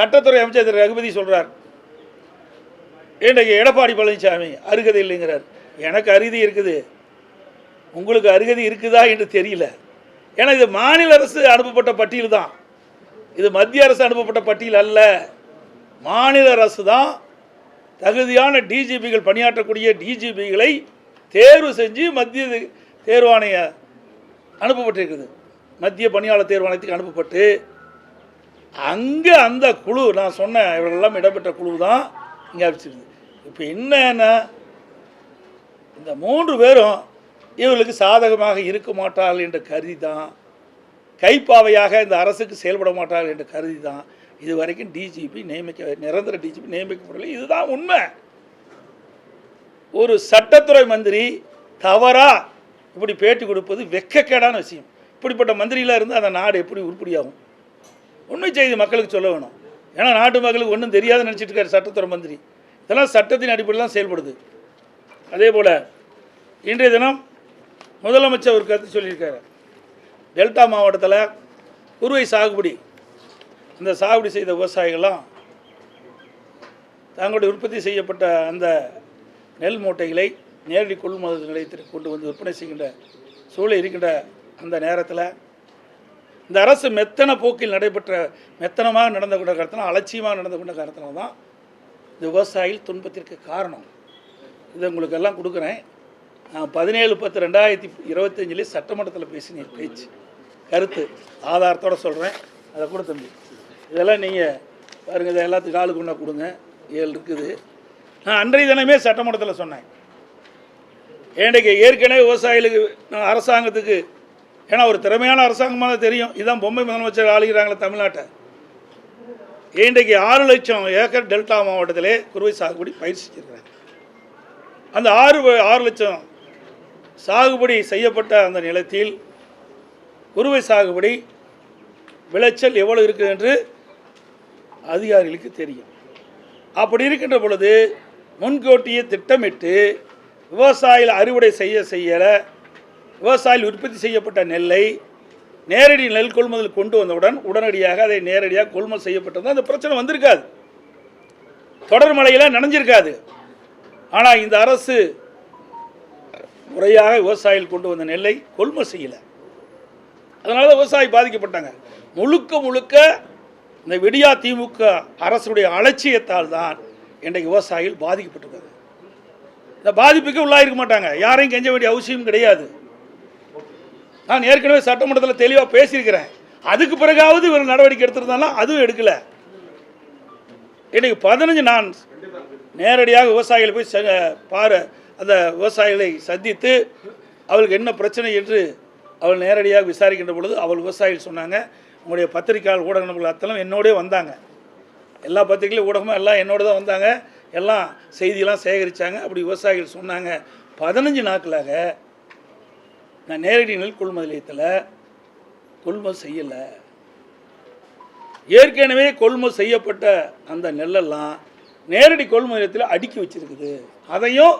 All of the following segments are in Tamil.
சட்டத்துறை அமைச்சர் திரு ரகுபதி சொல்கிறார் இன்றைக்கு எடப்பாடி பழனிசாமி அருகதை இல்லைங்கிறார். எனக்கு அருகதி இருக்குது. உங்களுக்கு அருகதி இருக்குதா என்று தெரியல. ஏன்னா இது மாநில அரசு அனுப்பப்பட்ட பட்டியல் தான். இது மத்திய அரசு அனுப்பப்பட்ட பட்டியல் அல்ல. மாநில அரசு தான் தகுதியான டிஜிபிகள் பணியாற்றக்கூடிய டிஜிபிகளை தேர்வு செஞ்சு மத்திய தேர்வாணைய அனுப்பப்பட்டிருக்குது. மத்திய பணியாளர் தேர்வாணையத்துக்கு அனுப்பப்பட்டு அங்கே அந்த குழு நான் சொன்னேன் இவர்களெல்லாம் இடம்பெற்ற குழு தான் இங்கே அமைச்சிருக்குது. இப்போ என்னன்னா இந்த மூன்று பேரும் இவர்களுக்கு சாதகமாக இருக்க மாட்டார்கள் என்று கருதி தான் கைப்பாவையாக இந்த அரசுக்கு செயல்பட மாட்டார்கள் என்று கருதி தான் இது வரைக்கும் டிஜிபி நியமிக்க நிரந்தர டிஜிபி நியமிக்கப்படவில்லை. இதுதான் உண்மை. ஒரு சட்டத்துறை மந்திரி தவறா இப்படி பேட்டி கொடுப்பது வெக்கக்கேடான விஷயம். இப்படிப்பட்ட மந்திரியில் இருந்து அந்த நாடு எப்படி உருப்படியாகும்? உண்மை செய்தி மக்களுக்கு சொல்ல வேணும். ஏன்னா நாட்டு மக்களுக்கு ஒன்றும் தெரியாது நினச்சிட்டு இருக்காரு சட்டத்துறை மந்திரி. இதெல்லாம் சட்டத்தின் அடிப்படையில் தான் செயல்படுது. அதே போல் இன்றைய தினம் முதலமைச்சர் ஒரு கருத்து சொல்லியிருக்காரு. டெல்டா மாவட்டத்தில் குறுவை சாகுபடி இந்த சாகுபடி செய்த விவசாயிகள்லாம் தங்களுடைய உற்பத்தி செய்யப்பட்ட அந்த நெல் மூட்டைகளை நேரடி கொள்முதல் நிலையத்திற்கு கொண்டு வந்து விற்பனை செய்கின்ற சூழல் இருக்கின்ற அந்த நேரத்தில் இந்த அரசு மெத்தன போக்கில் நடைபெற்ற மெத்தனமாக நடந்து கொண்ட காரணத்தினால் அலட்சியமாக நடந்து கொண்ட காரணத்தினால தான் இந்த விவசாயிகள் துன்பத்திற்கு காரணம். இதை உங்களுக்கு எல்லாம் கொடுக்குறேன். நான் பதினேழு பத்து ரெண்டாயிரத்தி இருபத்தஞ்சிலே சட்டமன்றத்தில் பேசின பேச்சு. கருத்து ஆதாரத்தோட சொல்கிறேன் அதை கூட தம்பி. இதெல்லாம் நீங்கள் பாருங்கள் இதை எல்லாத்துக்கும் ஆளுக்கு ஒன்றா கொடுங்க. ஏழு இருக்குது. நான் அன்றைய தினமே சட்டமன்றத்தில் சொன்னேன். ஏன்றைக்கு ஏற்கனவே விவசாயிகளுக்கு நான் அரசாங்கத்துக்கு ஏன்னா ஒரு திறமையான அரசாங்கமாக தான் தெரியும். இதுதான் பொம்மை முதலமைச்சர் ஆளுகிறாங்களே தமிழ்நாட்டை. இன்றைக்கு ஆறு லட்சம் ஏக்கர் டெல்டா மாவட்டத்திலே குறுவை சாகுபடி பயிர் செஞ்சிருக்கிறாங்க அந்த ஆறு ஆறு லட்சம் சாகுபடி செய்யப்பட்ட அந்த நிலத்தில் குறுவை சாகுபடி விளைச்சல் எவ்வளவு இருக்குது என்று அதிகாரிகளுக்கு தெரியும். அப்படி இருக்கின்ற பொழுது முன்கூட்டியே திட்டமிட்டு விவசாயிகள் அறுவடை செய்ய செய்யலை விவசாயிகள் உற்பத்தி செய்யப்பட்ட நெல்லை நேரடி நெல் கொள்முதல் கொண்டு வந்தவுடன் உடனடியாக அதை நேரடியாக கொள்முதல் செய்யப்பட்டது. அந்த பிரச்சனை வந்திருக்காது. தொடர் மழையில் நனைஞ்சிருக்காது. ஆனால் இந்த அரசு முறையாக விவசாயிகள் கொண்டு வந்த நெல்லை கொள்முதல் செய்யலை. அதனால தான் விவசாயி பாதிக்கப்பட்டாங்க. முழுக்க முழுக்க இந்த விடியா திமுக அரசுடைய அலட்சியத்தால் தான் இன்றைக்கு விவசாயிகள் பாதிக்கப்பட்டிருக்காங்க. இந்த பாதிப்புக்கு உள்ளாயிருக்க மாட்டாங்க. யாரையும் கெஞ்ச வேண்டிய அவசியம் கிடையாது. நான் ஏற்கனவே சட்டமன்றத்தில் தெளிவாக பேசியிருக்கிறேன். அதுக்கு பிறகாவது இவர் நடவடிக்கை எடுத்திருந்தாலும் அதுவும் எடுக்கல. இன்னைக்கு பதினஞ்சு நான் நேரடியாக விவசாயிகளை போய் பாரு அந்த விவசாயிகளை சந்தித்து அவளுக்கு என்ன பிரச்சனை என்று அவள் நேரடியாக விசாரிக்கின்ற பொழுது அவள் விவசாயிகள் சொன்னாங்க உங்களுடைய பத்திரிகையாளர் ஊடக நபர்கள் அத்தலும் என்னோடய வந்தாங்க. எல்லா பத்திரிகையும் ஊடகமும் எல்லாம் என்னோட தான் வந்தாங்க. எல்லாம் செய்தியெல்லாம் சேகரித்தாங்க அப்படி விவசாயிகள் சொன்னாங்க. பதினஞ்சு நாட்களாக நான் நேரடி நெல் கொள்முதல் நிலையத்தில் கொள்முதல் செய்யலை. ஏற்கனவே கொள்முதல் செய்யப்பட்ட அந்த நெல்லெல்லாம் நேரடி கொள்முதல் நிலையத்தில் அடுக்கி வச்சிருக்குது. அதையும்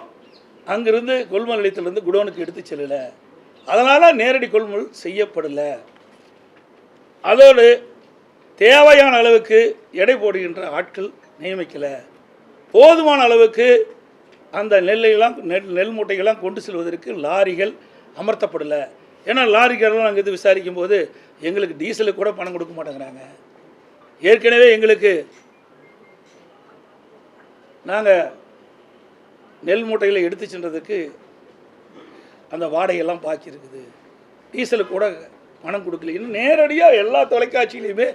அங்கேருந்து கொள்முதல் நிலையத்திலேருந்து குடோனுக்கு எடுத்து செல்லலை. அதனால் நேரடி கொள்முதல் செய்யப்படலை. அதோடு தேவையான அளவுக்கு எடை போடுகின்ற ஆட்கள் நியமிக்கலை. போதுமான அளவுக்கு அந்த நெல்லையெல்லாம் நெல் நெல் மூட்டைகள்லாம் கொண்டு செல்வதற்கு லாரிகள் அமர்த்தப்படலை. ஏன்னா லாரிக்காரெல்லாம் நாங்கள் இது விசாரிக்கும் போது எங்களுக்கு டீசலுக்கு கூட பணம் கொடுக்க மாட்டேங்கிறாங்க. ஏற்கனவே எங்களுக்கு நாங்கள் நெல் மூட்டைகளை எடுத்து சென்றதுக்கு அந்த வாடகையெல்லாம் பாக்கி இருக்குது. டீசலுக்கு கூட பணம் கொடுக்கல. இன்னும் நேரடியாக எல்லா தொலைக்காட்சியிலையுமே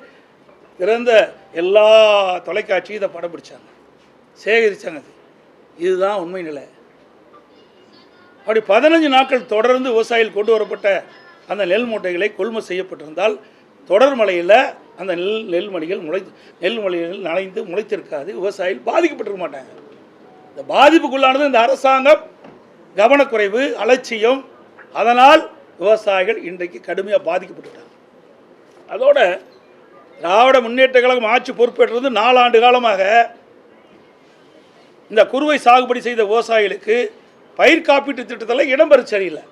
திறந்த எல்லா தொலைக்காட்சியும் இதை படம் பிடிச்சாங்க. சேகரித்தாங்க அது. இதுதான் உண்மை நிலை. அப்படி பதினஞ்சு நாட்கள் தொடர்ந்து விவசாயிகள் கொண்டு வரப்பட்ட அந்த நெல் மூட்டைகளை கொள்முதல் செய்யப்பட்டிருந்தால் தொடர் மழையில் அந்த நெல் நெல்மணிகள் முளை நெல் மணிகள் நனைந்து முளைத்திருக்காது. விவசாயிகள் பாதிக்கப்பட்டிருக்க மாட்டாங்க. இந்த பாதிப்புக்குள்ளானது இந்த அரசாங்கம் கவனக்குறைவு அலட்சியம். அதனால் விவசாயிகள் இன்றைக்கு கடுமையாக பாதிக்கப்பட்டுட்டாங்க. அதோட திராவிட முன்னேற்ற கழகம் ஆட்சி பொறுப்பேற்றது நாலாண்டு காலமாக. இந்த குறுவை சாகுபடி செய்த விவசாயிகளுக்கு பயிர் காப்பீட்டு திட்டத்தில் இடம்பெற சரியில்லை.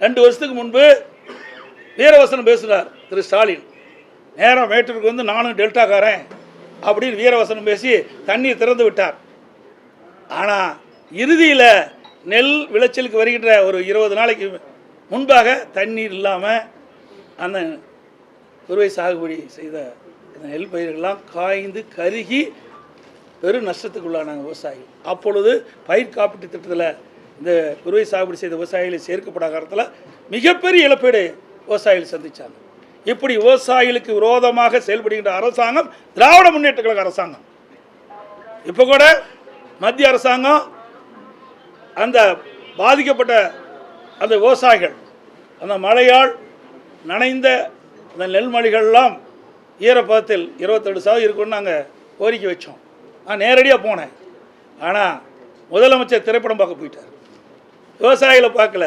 ரெண்டு வருஷத்துக்கு முன்பு வீரவசனம் பேசினார் திரு ஸ்டாலின். நேரம் மேட்டூருக்கு வந்து நானும் டெல்டாக்காரன் அப்படின்னு வீரவசனம் பேசி தண்ணீர் திறந்து விட்டார். ஆனால் இறுதியில் நெல் விளைச்சலுக்கு வருகின்ற ஒரு இருபது நாளைக்கு முன்பாக தண்ணீர் இல்லாமல் அந்த குறுவை சாகுபடி செய்த நெல் பயிர்கள்லாம் காய்ந்து கருகி பெரும் நஷ்டத்துக்குள்ளானாங்க விவசாயிகள். அப்பொழுது பயிர் காப்பீட்டு திட்டத்தில் இந்த குருவை சாகுபடி செய்த விவசாயிகளை சேர்க்கப்படாத காலத்தில் மிகப்பெரிய இழப்பீடு விவசாயிகள் சந்தித்தாங்க இப்படி விவசாயிகளுக்கு விரோதமாக செயல்படுகின்ற அரசாங்கம் திராவிட முன்னேற்ற கழக அரசாங்கம். இப்போ கூட மத்திய அரசாங்கம் அந்த பாதிக்கப்பட்ட அந்த விவசாயிகள் அந்த மழையால் நனைந்த அந்த நெல்மணிகள்லாம் ஈரப்பதத்தில் இருபத்தெட்டு சதவீதம் இருக்குன்னு நாங்கள் கோரிக்கை வச்சோம். நான் நேரடியாக போனேன். ஆனால் முதலமைச்சர் திரைப்படம் பார்க்க போயிட்டார். விவசாயிகளை பார்க்கல.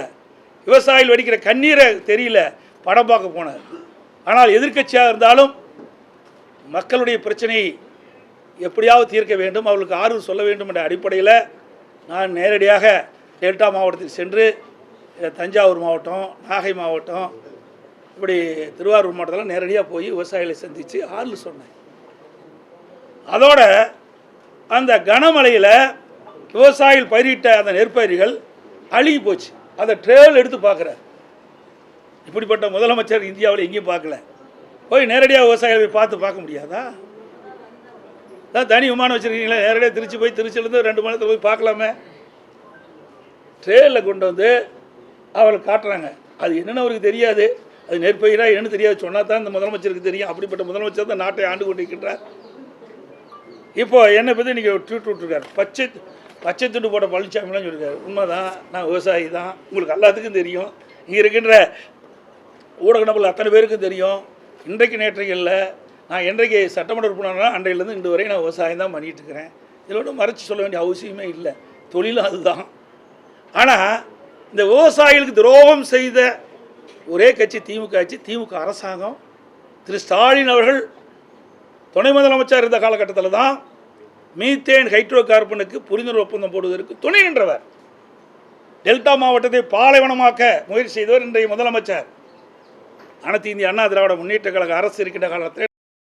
விவசாயிகள் வடிக்கிற கண்ணீரை தெரியல. படம் பார்க்க போனார். ஆனால் எதிர்க்கட்சியாக இருந்தாலும் மக்களுடைய பிரச்சனையை எப்படியாவது தீர்க்க வேண்டும். அவர்களுக்கு ஆர்வம் சொல்ல வேண்டும் என்ற அடிப்படையில் நான் நேரடியாக டெல்டா மாவட்டத்துக்கு சென்று தஞ்சாவூர் மாவட்டம் நாகை மாவட்டம் இப்படி திருவாரூர் மாவட்டத்தில் நேரடியாக போய் விவசாயிகளை சந்தித்து ஆறுதல் சொன்னேன். அதோட அந்த கனமழையில் விவசாயிகள் பயிரிட்ட அந்த நெற்பயிர்கள் அழுகி போச்சு. அதை ட்ரேல் எடுத்து பார்க்குறார். இப்படிப்பட்ட முதலமைச்சர் இந்தியாவில் எங்கேயும் பார்க்கல. போய் நேரடியாக விவசாயிகளை போய் பார்த்து பார்க்க முடியாதா? தான் தனி விமானம் வச்சுருக்கீங்களா நேரடியாக திருச்சி போய் திருச்சியிலேருந்து ரெண்டு மணி போய் பார்க்கலாமே. ட்ரெயினில் கொண்டு வந்து அவருக்கு காட்டுறாங்க. அது என்னென்னு அவருக்கு தெரியாது. அது நெற்பயிராக என்னன்னு தெரியாது. சொன்னால் தான் இந்த முதலமைச்சருக்கு தெரியும். அப்படிப்பட்ட முதலமைச்சர் தான் நாட்டை ஆண்டு கொண்டிருக்கின்றார். இப்போ என்னை பற்றி இன்றைக்கி ட்வீட் விட்ருக்காரு பச்சை பச்சை துண்டு போட்ட பழனிசாமிலாம் சொல்லியிருக்காரு உண்மைதான் நான் விவசாயி தான். உங்களுக்கு எல்லாத்துக்கும் தெரியும். இங்கே இருக்கின்ற ஊடக நபர்கள் அத்தனை பேருக்கும் தெரியும். இன்றைக்கு நேற்றைக்கு இல்லை நான் என்றைக்கு சட்டமன்ற உறுப்பினர்னா அன்றையிலேருந்து இன்று வரை நான் விவசாயம் தான் பண்ணிகிட்டு இருக்கிறேன். இதில் ஒன்றும் மறைச்சி சொல்ல வேண்டிய அவசியமே இல்லை. தொழிலும் அதுதான். ஆனால் இந்த விவசாயிகளுக்கு துரோகம் செய்த ஒரே கட்சி திமுக ஆட்சி திமுக அரசாங்கம் திரு ஸ்டாலின் அவர்கள் துணை முதலமைச்சர் இருந்த காலகட்டத்தில் தான் மீத்தேன் ஹைட்ரோ கார்பனுக்கு புரிந்துணர்வு ஒப்பந்தம் போடுவதற்கு துணை நின்றவர். டெல்டா மாவட்டத்தை பாலைவனமாக்க முயற்சி செய்தவர் இன்றைய முதலமைச்சர். அனைத்து இந்திய அண்ணா திராவிட முன்னேற்ற கழக அரசு இருக்கின்ற காலத்தில்